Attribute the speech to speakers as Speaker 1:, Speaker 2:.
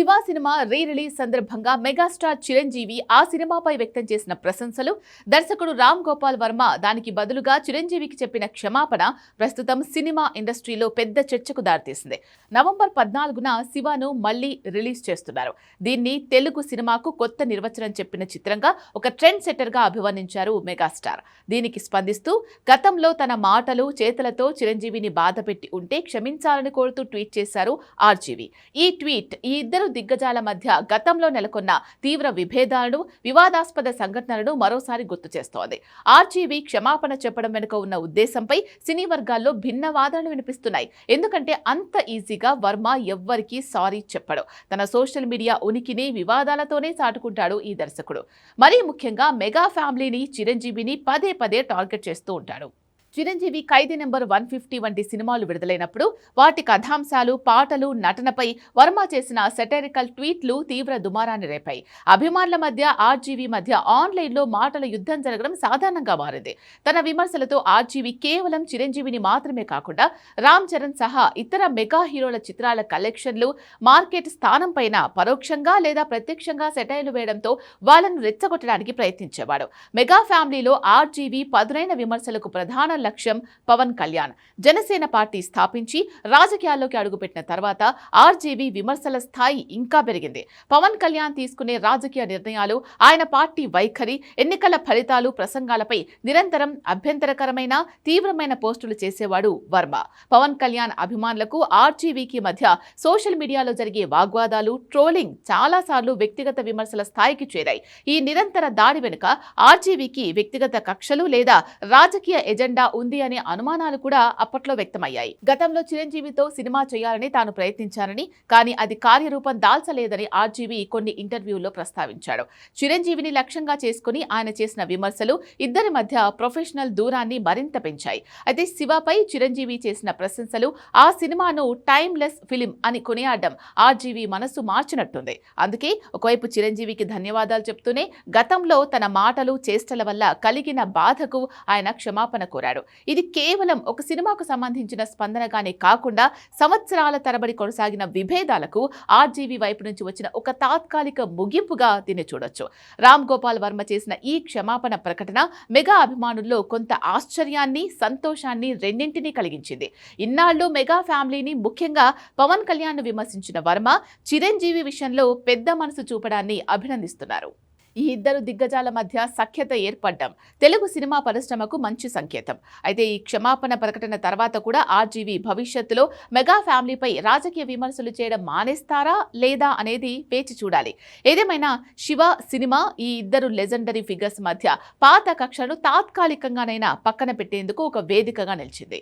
Speaker 1: Shiva cinema re release సందర్భంగా megastar Chiranjeevi ఆ సినిమాపై వ్యక్తం చేసిన ప్రశంసలు. దర్శకుడు రామ్ గోపాల్ వర్మ దానికి బదులుగా చిరంజీవికి చెప్పిన క్షమాపణ ప్రస్తుతం సినిమా ఇండస్ట్రీలో పెద్ద చర్చకు దారితీసింది. నవంబర్ పద్నాలుగున శివను మళ్ళీ రిలీజ్ చేస్తున్నారు. దీన్ని తెలుగు సినిమాకు కొత్త నిర్వచనం చెప్పిన చిత్రంగా ఒక ట్రెండ్ సెట్టర్గా అభివర్ణించారు మెగాస్టార్. దీనికి స్పందిస్తూ గతంలో తన మాటలు చేతలతో చిరంజీవిని బాధపెట్టి ఉంటే క్షమించాలని కోరుతూ ట్వీట్ చేశారు ఆర్జీవి. ఈ ట్వీట్ ఈ ఇద్దరు దిగ్గజాల మధ్య గతంలో నెలకొన్న తీవ్ర విభేదాలను వివాదాస్పద సంఘటనలను మరోసారి గుర్తు చేస్తోంది. ఆర్జీవి క్షమాపణ చెప్పడం వెనుక ఉన్న ఉద్దేశంపై సినీ వర్గాల్లో భిన్న వాదనలు వినిపిస్తున్నాయి. ఎందుకంటే అంత ఈజీగా వర్మ ఎవ్వరికీ సారీ చెప్పడు. తన సోషల్ మీడియా ఉనికిని వివాదాలతోనే చాటుకుంటాడు ఈ దర్శకుడు. మరీ ముఖ్యంగా మెగా ఫ్యామిలీని చిరంజీవిని పదే పదే టార్గెట్ చేస్తూ ఉంటాడు. Chiranjeevi Khaidi number one fifty వంటి సినిమాలు విడుదలైనప్పుడు వాటి కథాంశాలు పాటలు నటనపై వర్మ చేసిన సెటరికల్ ట్వీట్లు తీవ్ర దుమారాన్ని రేపాయి. అభిమానుల మధ్య ఆర్జీవీ మధ్య ఆన్లైన్లో మాటల యుద్ధం జరగడం సాధారణంగా మారింది. తన విమర్శలతో ఆర్జీవి కేవలం చిరంజీవిని మాత్రమే కాకుండా రామ్ చరణ్ సహా ఇతర మెగా హీరోల చిత్రాల కలెక్షన్లు మార్కెట్ స్థానం పైన పరోక్షంగా లేదా ప్రత్యక్షంగా సెటైర్లు వేయడంతో వాళ్ళను రెచ్చగొట్టడానికి ప్రయత్నించేవాడు. మెగా ఫ్యామిలీలో ఆర్జీవి పదునైన విమర్శలకు ప్రధాన లక్ష్యం పవన్ కళ్యాణ్. జనసేన పార్టీ స్థాపించి రాజకీయాల్లోకి అడుగుపెట్టిన తర్వాత ఆర్జీవీ విమర్శల స్థాయి ఇంకా పెరిగింది. పవన్ కళ్యాణ్ తీసుకునే రాజకీయ నిర్ణయాలు ఆయన పార్టీ వైఖరి ఎన్నికల ఫలితాలు ప్రసంగాలపై నిరంతరం అభ్యంతరకరమైన తీవ్రమైన పోస్టులు చేసేవాడు వర్మ. పవన్ కళ్యాణ్ అభిమానులకు ఆర్జీవీకి మధ్య సోషల్ మీడియాలో జరిగే వాగ్వాదాలు ట్రోలింగ్ చాలాసార్లు వ్యక్తిగత విమర్శల స్థాయికి చేరాయి. ఈ నిరంతర దాడి వెనుక ఆర్జీవీకి వ్యక్తిగత కక్షలు లేదా రాజకీయ ఎజెండా ఉంది అనే అనుమానాలు కూడా అప్పట్లో వ్యక్తమయ్యాయి. గతంలో చిరంజీవితో సినిమా చేయాలని తాను ప్రయత్నించానని కానీ అది కార్యరూపం దాల్చలేదని ఆర్జీవి కొన్ని ఇంటర్వ్యూల్లో ప్రస్తావించాడు. చిరంజీవిని లక్ష్యంగా చేసుకుని ఆయన చేసిన విమర్శలు ఇద్దరి మధ్య ప్రొఫెషనల్ దూరాన్ని మరింత పెంచాయి. అయితే శివపై చిరంజీవి చేసిన ప్రశంసలు ఆ సినిమాను టైమ్లెస్ ఫిలిం అని కొనియాడడం ఆర్జీవి మనసు మార్చినట్టుంది. అందుకే ఒకవైపు చిరంజీవికి ధన్యవాదాలు చెప్తూనే గతంలో తన మాటలు చేష్టల వల్ల కలిగిన బాధకు ఆయన క్షమాపణ కోరాడు. ఇది కేవలం ఒక సినిమాకు సంబంధించిన స్పందనగానే కాకుండా సంవత్సరాల తరబడి కొనసాగిన విభేదాలకు ఆర్జీవి వైపు నుంచి వచ్చిన ఒక తాత్కాలిక ముగింపుగా దీన్ని చూడొచ్చు. రామ్ గోపాల్ వర్మ చేసిన ఈ క్షమాపణ ప్రకటన మెగా అభిమానుల్లో కొంత ఆశ్చర్యాన్ని సంతోషాన్ని రెండింటినీ కలిగించింది. ఇన్నాళ్ళు మెగా ఫ్యామిలీని ముఖ్యంగా పవన్ కళ్యాణ్ విమర్శించిన వర్మ చిరంజీవి విషయంలో పెద్ద మనసు చూపడాన్ని అభినందిస్తున్నారు. ఈ ఇద్దరు దిగ్గజాల మధ్య సఖ్యత ఏర్పడ్డం తెలుగు సినిమా పరిశ్రమకు మంచి సంకేతం. అయితే ఈ క్షమాపణ ప్రకటన తర్వాత కూడా ఆర్జీవి భవిష్యత్తులో మెగా ఫ్యామిలీపై రాజకీయ విమర్శలు చేయడం మానేస్తారా లేదా అనేది వేచి చూడాలి. ఏదేమైనా శివ సినిమా ఈ ఇద్దరు లెజెండరీ ఫిగర్స్ మధ్య పాత కక్షను తాత్కాలికంగానైనా పక్కన పెట్టేందుకు ఒక వేదికగా నిలిచింది.